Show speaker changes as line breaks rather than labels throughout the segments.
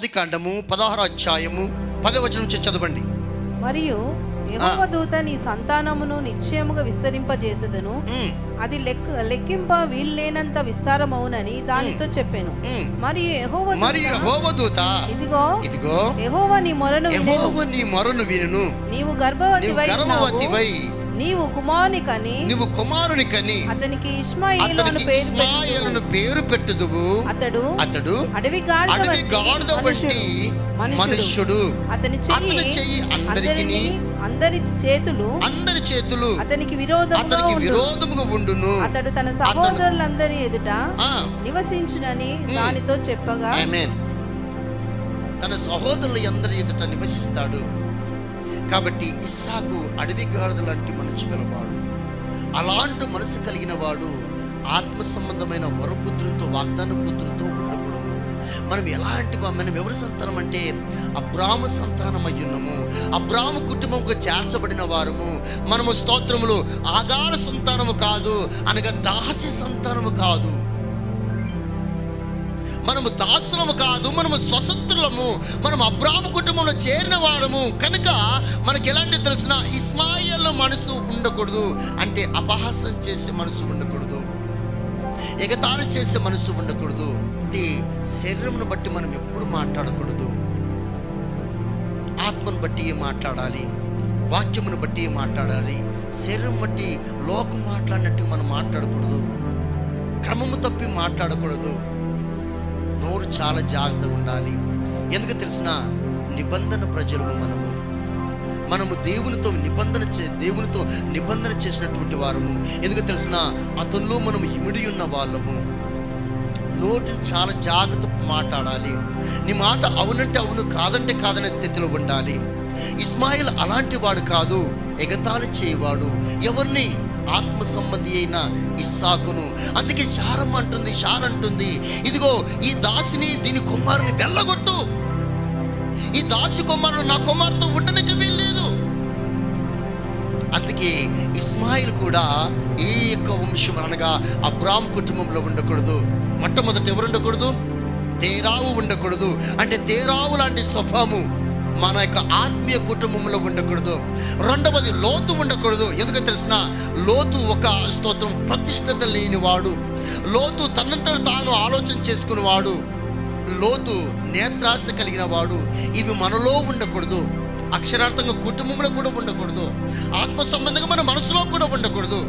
ఆది కాండము పదహారు అధ్యాయము పదవచనం నుంచి చదవండి.
మరియు యెహోవా దూత నీ సంతానమును నిశ్చయముగా విస్తరింపజేసెదను. అది లెక్క లెక్కింప వీల్లేనంత విస్తారమవునని దానితో చెప్పాను. మరియు యెహోవా
మరి
దూత,
యెహోవాదూత
ఇదిగో
ఇదిగో
యెహోవా నీ మొరను
యెహోవా నీ మొరను వినును.
నీవు గర్భవతి
నీవు గర్భవతివై
నీవు కుమారుని కని
నువ్వు కుమారుని కని
అతనికి పేరు
ఇస్మాయేలును పేరు పెట్టుదువు.
అతడు
అతడు
అడవి
అడవి గాడిద వంటి
మనుష్యుడు. అతని చెయ్యి
చెయ్యి
అందరిని అందరి చేతులు
అందరి చేతులు
అతనికి విరోధముగా
అతనికి విరోధముగా ఉండును.
అతడు తన సహోదరులందరి ఎదుట నివసించునని దానితో చెప్పగా.
తన సహోదరులు అందరి ఎదుట నివసిస్తాడు. కాబట్టి ఇస్సాకు అడవి గాడిద లాంటి మనసు గలవాడు. అలాంటి మనసు కలిగిన వాడు ఆత్మ సంబంధమైన వరపుత్రులతో వాగ్దాన పుత్రులతో ఉండకూడదు. మనం ఎలాంటి మనం ఎవరి సంతానం అంటే అబ్రాహ్మ సంతానం అయ్యున్నాము అబ్రాహ్మ కుటుంబంకు చేర్చబడిన వారము. మనము స్తోత్రములు ఆగార సంతానము కాదు అనగా దాసి సంతానము కాదు. మనము దాసులము కాదు మనము స్వతంత్రులము. మనం అబ్రాహ్మ కుటుంబంలో చేరిన వాడము కనుక మనసు ఉండకూడదు అంటే అపహాసం చేసే మనసు ఉండకూడదు. ఎగతాళి చేసే మనసు ఉండకూడదు. అంటే శరీరంను బట్టి మనం ఎప్పుడు మాట్లాడకూడదు. ఆత్మను బట్టి మాట్లాడాలి. వాక్యమును బట్టి మాట్లాడాలి. శరీరం బట్టి లోకం మాట్లాడినట్టు మనం మాట్లాడకూడదు. క్రమము తప్పి మాట్లాడకూడదు. నోరు చాలా జాగ్రత్తగా ఉండాలి. ఎందుకు తెలిసిన? నిబంధన ప్రజలు మనము మనము దేవునితో నిబంధన చే దేవునితో నిబంధన చేసినటువంటి వారము. ఎందుకు తెలిసిన? అతనిలో మనం ఇమిడి ఉన్న వాళ్ళము. నోటిని చాలా జాగ్రత్త మాట్లాడాలి. నీ మాట అవునంటే అవును కాదంటే కాదనే స్థితిలో ఉండాలి. ఇస్మాయిల్ అలాంటి వాడు కాదు. ఎగతాళి చేయవాడు. ఎవరిని? ఆత్మ సంబంధి అయిన ఇస్సాకును. అందుకే శారం అంటుంది శార్ అంటుంది ఇదిగో ఈ దాసిని దీని కుమారుని వెళ్ళగొట్టు. ఈ దాసి కుమారుడు నా కుమారుతో ఉండనికి వెళ్ళి కూడా ఏ యొక్క వంశం అనగా అబ్రామ్ కుటుంబంలో ఉండకూడదు. మొట్టమొదట ఎవరు ఉండకూడదు? తేరావు ఉండకూడదు. అంటే తేరావు లాంటి స్వభావము మన యొక్క ఆత్మీయ కుటుంబంలో ఉండకూడదు. రెండవది లోతు ఉండకూడదు. ఎందుకు తెలిసిన లోతు ఒక స్తోత్రం ప్రతిష్టత లేనివాడు. లోతు తనంతట తాను ఆలోచన చేసుకునేవాడు లోతు నేత్రాశ కలిగిన వాడు ఇవి మనలో ఉండకూడదు. అక్షరార్థంగా కుటుంబంలో కూడా ఉండకూడదు. ఆత్మ సంబంధంగా మన మనసులో కూడా ఉండకూడదు.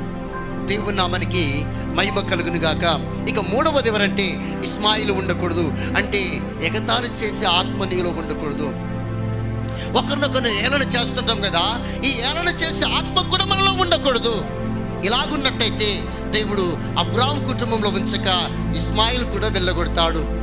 దేవుని నామానికి మహిమ కలుగును గాక ఇక మూడవది ఎవరంటే ఇస్మాయిల్ ఉండకూడదు. అంటే ఎగతాళి చేసే ఆత్మ నీలో ఉండకూడదు. ఒకరినొకరు ఏలన చేస్తుంటాం కదా ఈ ఏలన చేసే ఆత్మ కూడా మనలో ఉండకూడదు. ఇలాగున్నట్టయితే దేవుడు అబ్రాహం కుటుంబంలో ఉంచక ఇస్మాయిల్ కూడా వెళ్ళగొడతాడు.